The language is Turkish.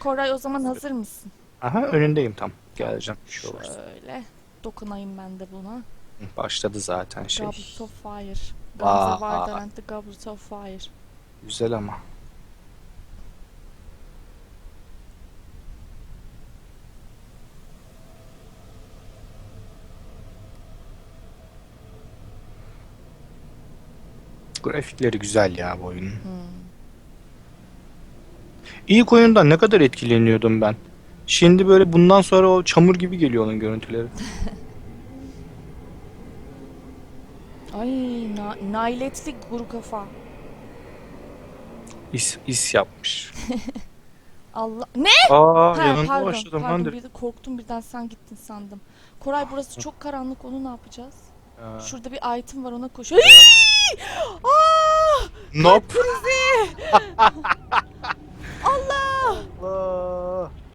Koray o zaman hazır mısın? Aha önündeyim tam. Geleceğim. Şey. Şöyle dokunayım ben de buna. Başladı zaten şey. Goblet of Fire. Vay. Gamze Vardan and the Goblet of Fire. Güzel ama. Grafikleri güzel ya bu oyunun. İlk oyundan ne kadar etkileniyordum ben. Şimdi böyle bundan sonra o çamur gibi geliyor onun görüntüleri. Ay na nailetli kuru kafa. İs, is yapmış. Allah ne? Aa Ha, yanında pardon, başladım pardon ben de. korktum birden sen gittin sandım. Koray burası çok karanlık onu ne yapacağız? Ha. Şurada bir item var ona koşuyor. Hii! Aa! Nope. Allah